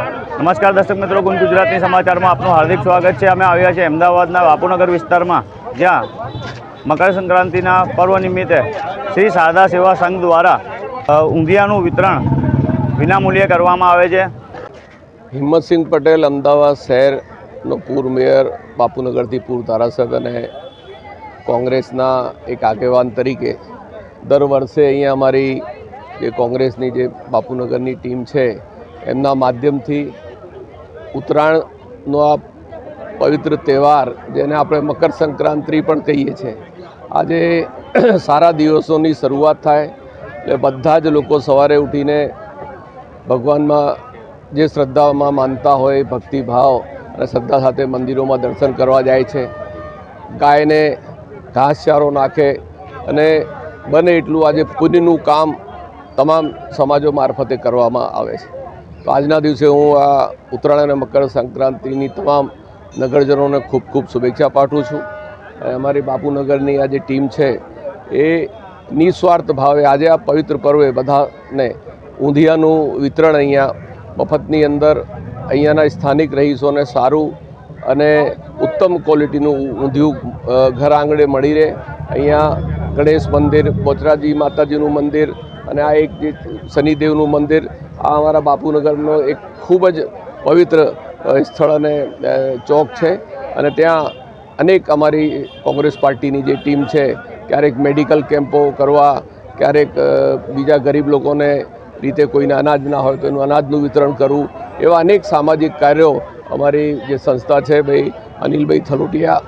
નમસ્કાર દર્શક મિત્રો, ગુણ ગુજરાતની સમાચારમાં આપનું હાર્દિક સ્વાગત છે. અમે આવ્યા છીએ અમદાવાદના બાપુનગર વિસ્તારમાં, જ્યાં મકર સંક્રાંતિના પર્વ નિમિત્તે શ્રી શારદા સેવા સંઘ દ્વારા ઊંધિયાનું વિતરણ વિનામૂલ્યે કરવામાં આવે છે. હિંમતસિંહ પટેલ, અમદાવાદ શહેરનો પૂર મેયર, બાપુનગરથી પૂર ધારાસભ્ય અને કોંગ્રેસના એક આગેવાન તરીકે દર વર્ષે અહીંયા અમારી જે કોંગ્રેસની જે બાપુનગરની ટીમ છે એમના માધ્યમથી ઉત્તરાયણનો આ પવિત્ર તહેવાર, જેને આપણે મકર સંક્રાંતિ પણ કહીએ છીએ, આજે સારા દિવસોની શરૂઆત થાય એટલે બધા જ લોકો સવારે ઉઠીને ભગવાનમાં જે શ્રદ્ધામાં માનતા હોય, ભક્તિભાવ અને શ્રદ્ધા સાથે મંદિરોમાં દર્શન કરવા જાય છે. ગાયને ઘાસચારો નાખે અને બને એટલું આજે પુણ્યનું કામ તમામ સમાજો મારફતે કરવામાં આવે છે. તો આજના દિવસે હું આ ઉત્તરાયણ અને મકર સંક્રાંતિની તમામ નગરજનોને ખૂબ ખૂબ શુભેચ્છા પાઠવું છું. અને અમારી બાપુનગરની આ જે ટીમ છે, એ નિસ્વાર્થ ભાવે આજે આ પવિત્ર પર્વે બધાને ઊંધિયાનું વિતરણ અહીંયા મફતની અંદર અહીંયાના સ્થાનિક રહીશોને સારું અને ઉત્તમ ક્વોલિટીનું ઊંધિયું ઘર આંગણે મળી રહે. અહીંયા ગણેશ મંદિર બોચરાજી માતાજીનું મંદિર અને આ એક જે શનિદેવનું મંદિર, આ અમારા બાપુનગરનો એક ખૂબ જ પવિત્ર સ્થળ અને ચોક છે. અને ત્યાં અનેક અમારી કોંગ્રેસ પાર્ટીની જે ટીમ છે, ક્યારેક મેડિકલ કેમ્પો કરવા, ક્યારેક બીજા ગરીબ લોકોને રીતે કોઈને અનાજ ના હોય તો એનું અનાજનું વિતરણ કરવું, એવા અનેક સામાજિક કાર્યો અમારી જે સંસ્થા છે ભાઈ અનિલભાઈ થલોટિયા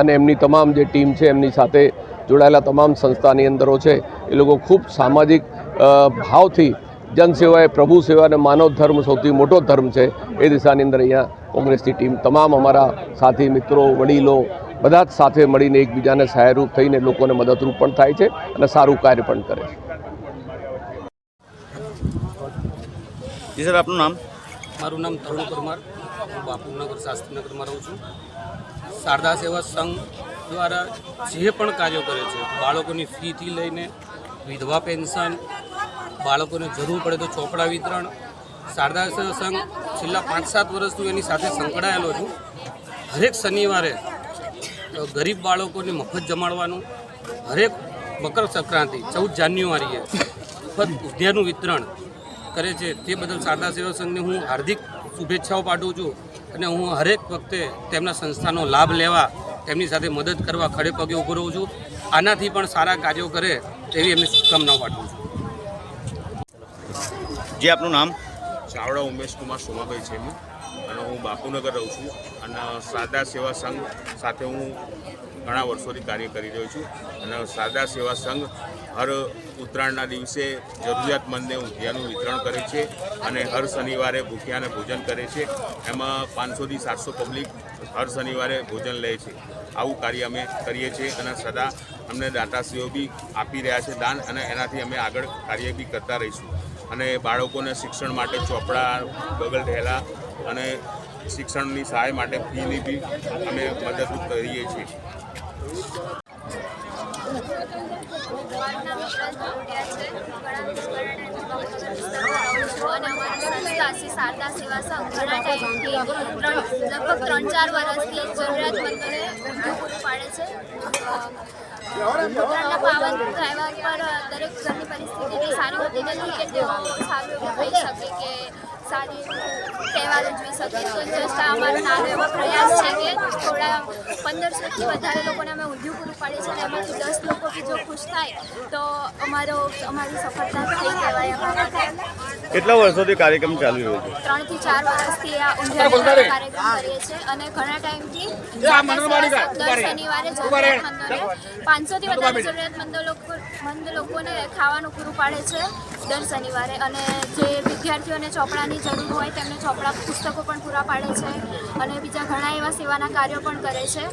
અને એમની તમામ જે ટીમ છે, એમની સાથે જોડાયેલા તમામ સંસ્થાની અંદરો છે. એ લોકો ખૂબ સામાજિક ભાવથી જનસેવા એ પ્રભુ સેવા અને માનવ ધર્મ સૌથી મોટો ધર્મ છે એ દિશાની અંદર અહીંયા કોંગ્રેસની ટીમ તમામ અમારા સાથી મિત્રો વડીલો બધા જ સાથે મળીને એકબીજાને સહાયરૂપ થઈને લોકોને મદદરૂપ પણ થાય છે અને સારું કાર્ય પણ કરે છે. સર આપનું નામ? મારું નામ તરુણ પરમાર. હું બાપુનગર શાસ્ત્રીનગરમાં રહું છું. શારદા સેવા સંઘ દ્વારા જે પણ કાર્યો કરે છે બાળકોની ફીથી લઈને વિધવા પેન્શન, બાળકોને જરૂર પડે તો ચોપડા વિતરણ. શારદા સંઘ છેલ્લા પાંચ સાત વર્ષથી એની સાથે સંકળાયેલો છું. હરેક શનિવારે ગરીબ બાળકોને મફત જમાડવાનું, હરેક મકર સંક્રાંતિ, ચૌદ જાન્યુઆરીએ મફત ઉદ્યાનું વિતરણ કરે છે. તે બદલ શારદા સેવા સંઘને હું હાર્દિક શુભેચ્છાઓ પાઠવું છું અને હું હરેક વખતે તેમના સંસ્થાનો લાભ લેવા તેમની સાથે મદદ કરવા ખડે પગે ઊભો રહું છું. આનાથી પણ સારા કાર્યો કરે તેવી અમે શુભકામનાઓ પાઠવું છું. જે આપનું નામ? ચાવડા ઉમેશ કુમાર સોમાભાઈ છે એમનું. અને હું બાપુનગર રહું છું. અને સાદા સેવા સંઘ સાથે હું ઘણા વર્ષોથી કાર્ય કરી રહ્યો છું. અને સાદા સેવા સંઘ હર ઉત્તરાયણના દિવસે જરૂરિયાતમંદને ઊંધિયાનું વિતરણ કરે છે અને હર શનિવારે ભૂખ્યાને ભોજન કરે છે. એમાં પાંચસોથી સાતસો પબ્લિક હર શનિવારે ભોજન લે છે. આવું કાર્ય અમે કરીએ છીએ અને સદા અમને દાતાશ્રીઓ બી આપી રહ્યા છે દાન અને એનાથી અમે આગળ કાર્ય બી કરતા રહીશું. અને બાળકોને શિક્ષણ માટે ચોપડા બગલ ઢેલા અને શિક્ષણની સહાય માટે ફીની બી અમે મદદરૂપ કરીએ છીએ. લગભગ ત્રણ ચાર વર્ષથી જરૂરિયાતમંદોને પાડે છે. પર દરેક ઘરની પરિસ્થિતિ એટલી સારી હોતી નથી કે તેઓ સારું એવું ખાઈ શકે કે સારી તહેવાર ઉજવી શકે તો જસ્ટ અમારો નાનો એવો પ્રયાસ છે કે થોડા પંદરસોથી વધારે લોકોને અમે ઊંધિયું પૂરું પાડીએ છીએ એમાંથી દસ લોકો જો ખુશ થાય તો અમારો અમારી સફળતા કેટલા વર્ષોથી કાર્યક્રમ ચાલી રહ્યો છે? ત્રણથી ચાર વર્ષથી આ ઊંધિયાનો કાર્યક્રમ કરીએ છીએ અને ઘણા ટાઈમથી દર શનિવારે જરૂરિયાતમંદોને પાંચસોથી વધારે જરૂરિયાતમંદો લોકો મંદ લોકોને ખાવાનું પૂરું પાડે છે દર શનિવારે. અને જે વિદ્યાર્થીઓને ચોપડાની જરૂર હોય તેમને ચોપડા પુસ્તકો પણ પૂરા પાડે છે અને બીજા ઘણા એવા સેવાના કાર્યો પણ કરે છે.